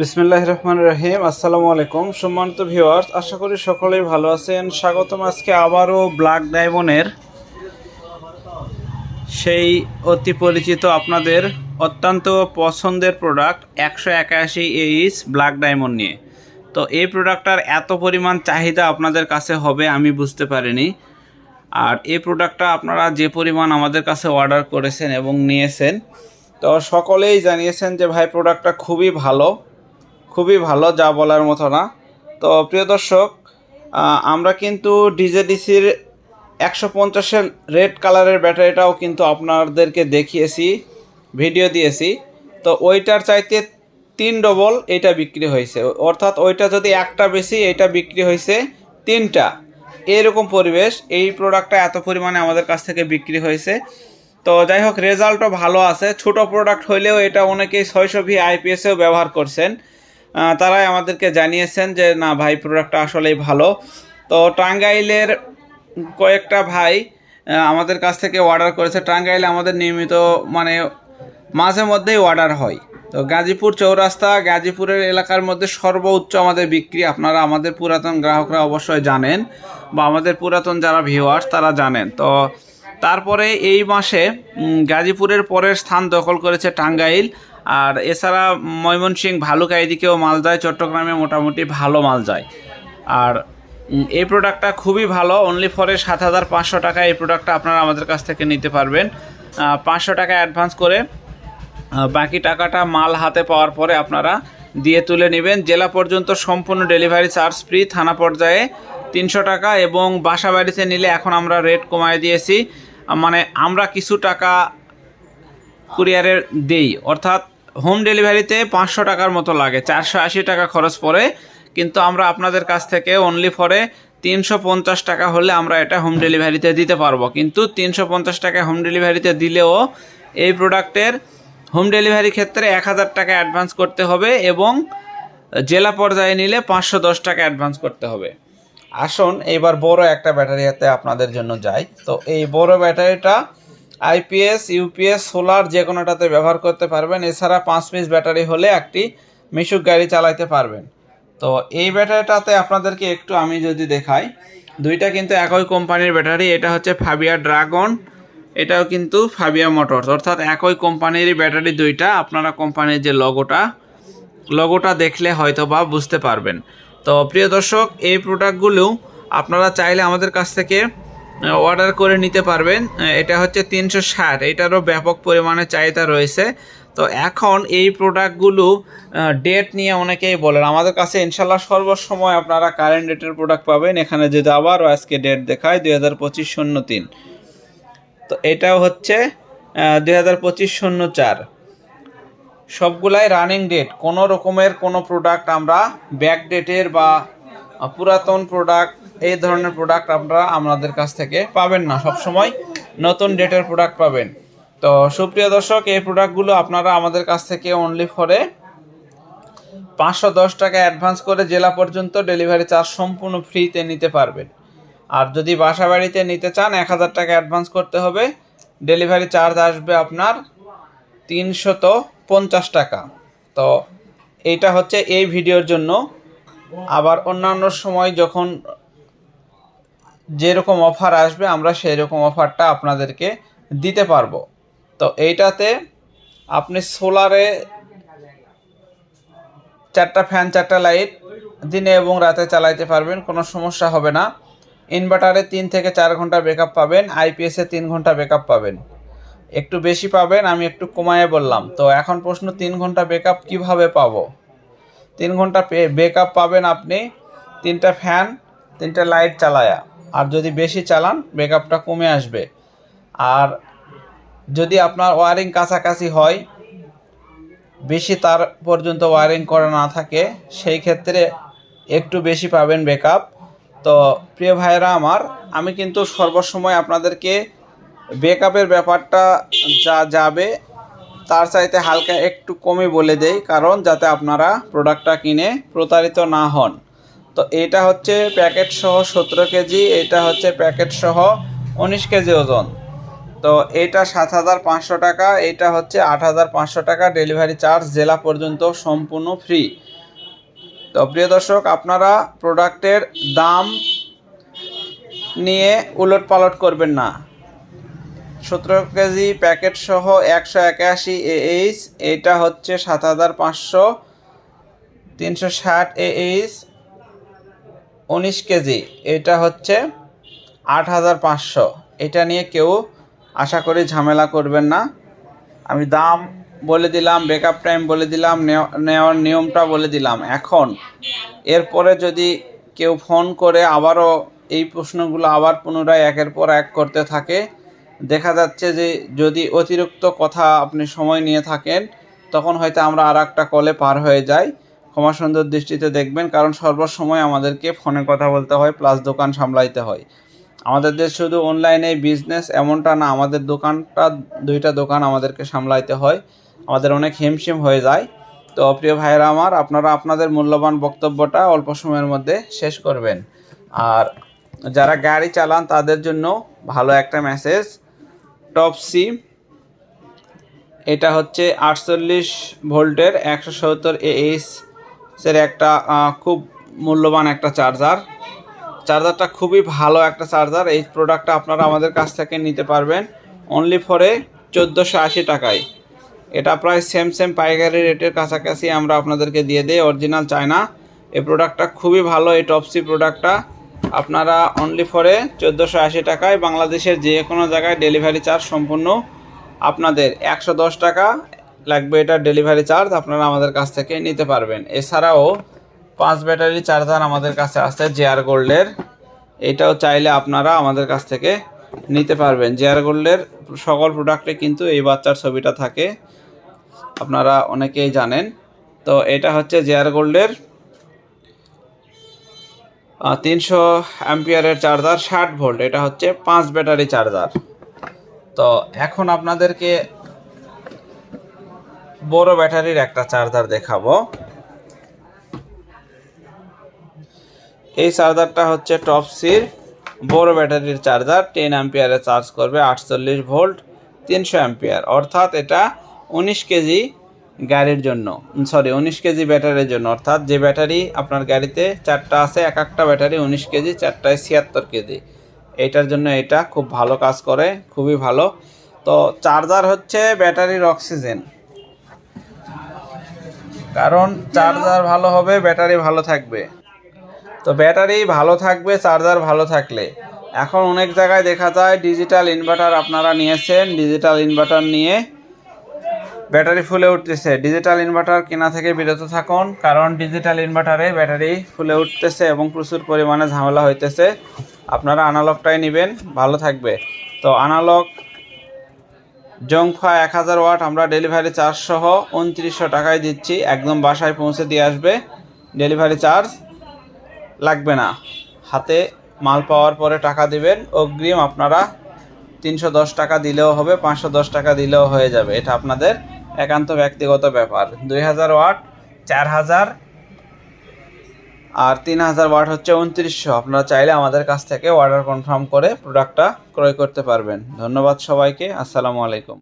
বিসমিল্লাহ রহমান রহিম। আসসালামু আলাইকুম। সম্মানিত ভিউয়ার্স, আশা করি সকলেই ভালো আছেন। স্বাগতম আজকে আবারও ব্ল্যাক ডায়মন্ডের সেই অতি পরিচিত আপনাদের অত্যন্ত পছন্দের প্রোডাক্ট একশো একাশি এইচ ব্ল্যাক ডায়মন্ড নিয়ে। তো এই প্রোডাক্টটার এত পরিমাণ চাহিদা আপনাদের কাছে হবে আমি বুঝতে পারিনি। আর এই প্রোডাক্টটা আপনারা যে পরিমাণ আমাদের কাছে অর্ডার করেছেন এবং নিয়েছেন, তো সকলেই জানিয়েছেন যে ভাই, প্রোডাক্টটা খুবই ভালো। খুবই ভালো যা বলার মতো না। তো প্রিয় দর্শক আমরা কিন্তু ডিজেডিসির একশো পঞ্চাশের রেড কালারের ব্যাটারিটাও কিন্তু আপনাদেরকে দেখিয়েছি ভিডিও দিয়েছি। তো ওইটার চাইতে তিন ডবল এটা বিক্রি হয়েছে। অর্থাৎ ওইটা যদি একটা বেশি, এটা বিক্রি হয়েছে তিনটা। এরকম পরিবেশ, এই প্রোডাক্টটা এত পরিমাণে আমাদের কাছ থেকে বিক্রি হয়েছে। তো যাই হোক রেজাল্টও ভালো আছে। ছোট প্রোডাক্ট হইলেও এটা অনেকেই ছয়শো ভি আইপিএসেও ব্যবহার করছেন। তারাই আমাদেরকে জানিয়েছেন যে, না ভাই প্রোডাক্টটা আসলেই ভালো। তো টাঙ্গাইলের কয়েকটা ভাই আমাদের কাছ থেকে অর্ডার করেছে। টাঙ্গাইলে আমাদের নিয়মিত মানে মাঝে মধ্যেই অর্ডার হয়। তো গাজীপুর চৌরাস্তা, গাজীপুরের এলাকার মধ্যে সর্বোচ্চ আমাদের বিক্রি আপনারা আমাদের পুরাতন গ্রাহকরা অবশ্যই জানেন বা আমাদের পুরাতন যারা ভিউয়ার্স তারা জানেন। তো তারপরে এই মাসে গাজীপুরের পরের স্থান দখল করেছে টাঙ্গাইল। আর এছাড়া ময়মনসিংহ ভালুকা এদিকেও মাল যায়, চট্টগ্রামে মোটামুটি ভালো মাল যায়। আর এই প্রোডাক্টটা খুবই ভালো অনলি ফরে সাত হাজার পাঁচশো টাকা এই প্রোডাক্টটা আপনারা আমাদের কাছ থেকে নিতে পারবেন। পাঁচশো টাকা অ্যাডভান্স করে বাকি টাকাটা মাল হাতে পাওয়ার পরে আপনারা দিয়ে তুলে নেবেন। জেলা পর্যন্ত সম্পূর্ণ ডেলিভারি চার্জ ফ্রি থানা পর্যায়ে তিনশো টাকা এবং বাসা বাড়িতে নিলে এখন আমরা রেট কমায় দিয়েছি। মানে আমরা কিছু টাকা কুরিয়ারের দেই, অর্থাৎ হোম ডেলিভারিতে পাঁচশো টাকার মতো লাগে। চারশো আশি টাকা খরচ পড়ে, কিন্তু আমরা আপনাদের কাছ থেকে অনলি ফরে তিনশো পঞ্চাশ টাকা হলে আমরা এটা হোম ডেলিভারিতে দিতে পারব। কিন্তু তিনশো পঞ্চাশ টাকা হোম ডেলিভারিতে দিলেও এই প্রোডাক্টের হোম ডেলিভারি ক্ষেত্রে এক হাজার টাকা অ্যাডভান্স করতে হবে এবং জেলা পর্যায়ে নিলে পাঁচশো দশ টাকা অ্যাডভান্স করতে হবে। আসুন এবার বড় একটা ব্যাটারি হাতে আপনাদের জন্য যাই। তো এই বড় ব্যাটারিটা আইপিএস ইউপিএস সোলার যে কোনোটাতে ব্যবহার করতে পারবেন। এছাড়া পাঁচ পিস ব্যাটারি হলে একটি মিশুক গাড়ি চালাতে পারবেন। তো এই ব্যাটারিটাতে আপনাদেরকে একটু আমি যদি দেখাই, দুইটা কিন্তু একই কোম্পানির ব্যাটারি। এটা হচ্ছে ফাবিয়া ড্রাগন এটাও কিন্তু ফাবিয়া মোটরস অর্থাৎ একই কোম্পানিরই ব্যাটারি দুইটা। আপনারা কোম্পানির যে লগোটা লগোটা দেখলে হয়তো বা বুঝতে পারবেন। তো প্রিয় দর্শক, এই প্রোডাক্টগুলো আপনারা চাইলে আমাদের কাছ থেকে অর্ডার করে নিতে পারবেন। এটা হচ্ছে তিনশো ষাট। এটারও ব্যাপক পরিমাণে চাহিদা রয়েছে। তো এখন এই প্রোডাক্টগুলো ডেট নিয়ে অনেকেই বলেন। আমাদের কাছে ইনশাল্লাহ সর্বসময় আপনারা কারেন্ট ডেটের প্রোডাক্ট পাবেন। এখানে যদি আবারও আজকে ডেট দেখায় দুই হাজার পঁচিশ শূন্য তিন। তো এটাও হচ্ছে দুই হাজার পঁচিশ শূন্য চার। সবগুলাই রানিং ডেট কোনো রকমের কোনো প্রোডাক্ট আমরা ব্যাক ডেটের বা পুরাতন প্রোডাক্ট এই ধরনের প্রোডাক্ট আপনারা আমাদের কাছ থেকে পাবেন না। সব সময় নতুন ডেটের প্রোডাক্ট পাবেন। তো সুপ্রিয় দর্শক, এই প্রোডাক্টগুলো আপনারা আমাদের কাছ থেকে অনলি ফরে পাঁচশো দশ টাকা অ্যাডভান্স করে জেলা পর্যন্ত ডেলিভারি চার্জ সম্পূর্ণ ফ্রিতে নিতে পারবেন। আর যদি বাসা বাড়িতে নিতে চান, এক হাজার টাকা অ্যাডভান্স করতে হবে। ডেলিভারি চার্জ আসবে আপনার তিনশত পঞ্চাশ টাকা। তো এইটা হচ্ছে এই ভিডিওর জন্য। আবার অন্যান্য সময় যখন যেরকম অফার আসবে, আমরা সেই রকম অফারটা আপনাদেরকে দিতে পারব। তো এইটাতে আপনি সোলারে চারটা ফ্যান, চারটা লাইট দিনে এবং রাতে চালাইতে পারবেন, কোনো সমস্যা হবে না। ইনভার্টারে তিন থেকে চার ঘণ্টা ব্যাকআপ পাবেন, আইপিএসে তিন ঘণ্টা ব্যাকআপ পাবেন। একটু বেশি পাবেন, আমি একটু কমায়ে বললাম। তো এখন প্রশ্ন, তিন ঘণ্টা ব্যাকআপ কীভাবে পাবো? তিন ঘণ্টা ব্যাকআপ পাবেন আপনি। তিনটা ফ্যান তিনটা লাইট চালায়া। আর যদি বেশি চালান ব্যাকআপটা কমে আসবে। আর যদি আপনার ওয়ারিং কাছাকাছি হয়, বেশি তার পর্যন্ত ওয়ারিং করা না থাকে, সেই ক্ষেত্রে একটু বেশি পাবেন ব্যাকআপ তো প্রিয় ভাইয়েরা আমার, আমি কিন্তু সর্বসময় আপনাদেরকে ব্যাকআপের ব্যাপারটা যা যাবে তার চাইতে হালকা একটু কমই বলে দেই, কারণ যাতে আপনারা প্রোডাক্টটা কিনে প্রতারিত না হন। তো এটা হচ্ছে প্যাকেট সহ সতেরো কেজি, এটা হচ্ছে প্যাকেট সহ উনিশ কেজি ওজন। তো এটা সাত হাজার পাঁচশো টাকা, এটা হচ্ছে আট হাজার পাঁচশো টাকা ডেলিভারি চার্জ জেলা পর্যন্ত সম্পূর্ণ ফ্রি তো প্রিয় দর্শক, আপনারা প্রোডাক্টের দাম নিয়ে উলট পালট করবেন না। সতেরো কেজি প্যাকেট সহ একশো একাশি এইচ এটা হচ্ছে সাত হাজার পাঁচশো তিনশো ষাট এইচ উনিশ কেজি, এটা হচ্ছে আট হাজার পাঁচশো। এটা নিয়ে কেউ আশা করি ঝামেলা করবেন না। আমি দাম বলে দিলাম ব্যাকআপ টাইম বলে দিলাম, নেওয়া- নেওয়ার নিয়মটা বলে দিলাম। এখন এরপরে যদি কেউ ফোন করে, আবারও এই প্রশ্নগুলো আবার পুনরায় একের পর এক করতে থাকে দেখা যাচ্ছে যে যদি অতিরিক্ত কথা আপনি সময় নিয়ে থাকেন, তখন হয়তো আমরা আর একটা কলে পার হয়ে যাই। ক্ষমা সুন্দর দৃষ্টিতে দেখবেন, কারণ সর্বসময় আমাদেরকে ফোনে কথা বলতে হয় প্লাস দোকান সামলাইতে হয়। আমাদের যে শুধু অনলাইনে বিজনেস এমনটা না, আমাদের দোকানটা, দুইটা দোকান আমাদেরকে সামলাইতে হয়। আমাদের অনেক হিমশিম হয়ে যায়। তো প্রিয় ভাইয়েরা আমার, আপনারা আপনাদের মূল্যবান বক্তব্যটা অল্প সময়ের মধ্যে শেষ করবেন। আর যারা গাড়ি চালান, তাদের জন্য ভালো একটা মেসেজ টপ সি। এটা হচ্ছে আটচল্লিশ ভোল্টের একশো সত্তর এর একটা খুব মূল্যবান একটা চার্জার। চার্জারটা খুবই ভালো একটা চার্জার। এই প্রোডাক্টটা আপনারা আমাদের কাছ থেকে নিতে পারবেন অনলি ফরে চোদ্দোশো আশি টাকায়। এটা প্রায় সেম সেম পাইকারি রেটের কাছাকাছি আমরা আপনাদেরকে দিয়ে দিই অরিজিনাল চায়না। এই প্রোডাক্টটা খুবই ভালো, এই টপসি প্রোডাক্টটা আপনারা অনলি ফরে চোদ্দোশো আশি টাকায় বাংলাদেশের যে কোনো জায়গায় ডেলিভারি চার্জ সম্পূর্ণ আপনাদের একশো দশ টাকা লাগবে এটা ডেলিভারি চার্জ আপনারা আমাদের কাছ থেকে নিতে পারবেন। এছাড়াও পাঁচ ব্যাটারি চার্জার আমাদের কাছে আছে জেআর গোল্ডের এটাও চাইলে আপনারা আমাদের কাছ থেকে নিতে পারবেন। জেআর গোল্ডের সকল প্রোডাক্টে কিন্তু এই বাচ্চার ছবিটা থাকে। আপনারা অনেকেই জানেন। তো এটা হচ্ছে জেআর গোল্ডের তিনশো অ্যাম্পিয়ারের চার্জার ষাট ভোল্ট, এটা হচ্ছে পাঁচ ব্যাটারি চার্জার। তো এখন আপনাদেরকে বড় ব্যাটারির একটা চার্জার দেখাবো। এই চার্জারটা হচ্ছে টপসির বড় ব্যাটারির চার্জার, টেন অ্যাম্পিয়ারে চার্জ করবে আটচল্লিশ ভোল্ট, তিনশো অ্যাম্পিয়ার। অর্থাৎ এটা উনিশ কেজি গাড়ির জন্য। সরি উনিশ কেজি ব্যাটারির জন্য। অর্থাৎ যে ব্যাটারি আপনার গাড়িতে চারটা আছে, এক একটা ব্যাটারি উনিশ কেজি, চারটায় ছিয়াত্তর কেজি। এটার জন্য এটা খুব ভালো কাজ করে, খুবই ভালো। তো চার্জার হচ্ছে ব্যাটারির অক্সিজেন কারণ চার্জার ভালো হবে, ব্যাটারি ভালো থাকবে। তো ব্যাটারি ভালো থাকবে চার্জার ভালো থাকলে। এখন অনেক জায়গায় দেখা যায় ডিজিটাল ইনভার্টার আপনারা নিয়েছেন। ডিজিটাল ইনভার্টার নিয়ে ব্যাটারি ফুলে উঠতেছে। ডিজিটাল ইনভার্টার কেনা থেকে বিরত থাকুন, কারণ ডিজিটাল ইনভার্টারে ব্যাটারি ফুলে উঠতেছে এবং প্রচুর পরিমাণে ঝামেলা হইতেছে। আপনারা আনালগটাই নেবেন, ভালো থাকবে। তো আনালগ জংফা এক হাজার ওয়াট আমরা ডেলিভারি চার্জ সহ উনত্রিশশো টাকায় দিচ্ছি, একদম বাসায় পৌঁছে দিয়ে আসবে। ডেলিভারি চার্জ লাগবে না। হাতে মাল পাওয়ার পরে টাকা দিবেন, অগ্রিম আপনারা তিনশো দশ টাকা দিলেও হবে, পাঁচশো দশ টাকা দিলেও হয়ে যাবে। এটা আপনাদের একান্ত ব্যক্তিগত ব্যাপার। দুই হাজার ওয়াট, চার হাজার, আর তিন হাজার ওয়াট হচ্ছে উনত্রিশশো। আপনারা চাইলে আমাদের কাছ থেকে অর্ডার কনফার্ম করে প্রোডাক্টটা ক্রয় করতে পারবেন। ধন্যবাদ সবাইকে। আসসালামু আলাইকুম।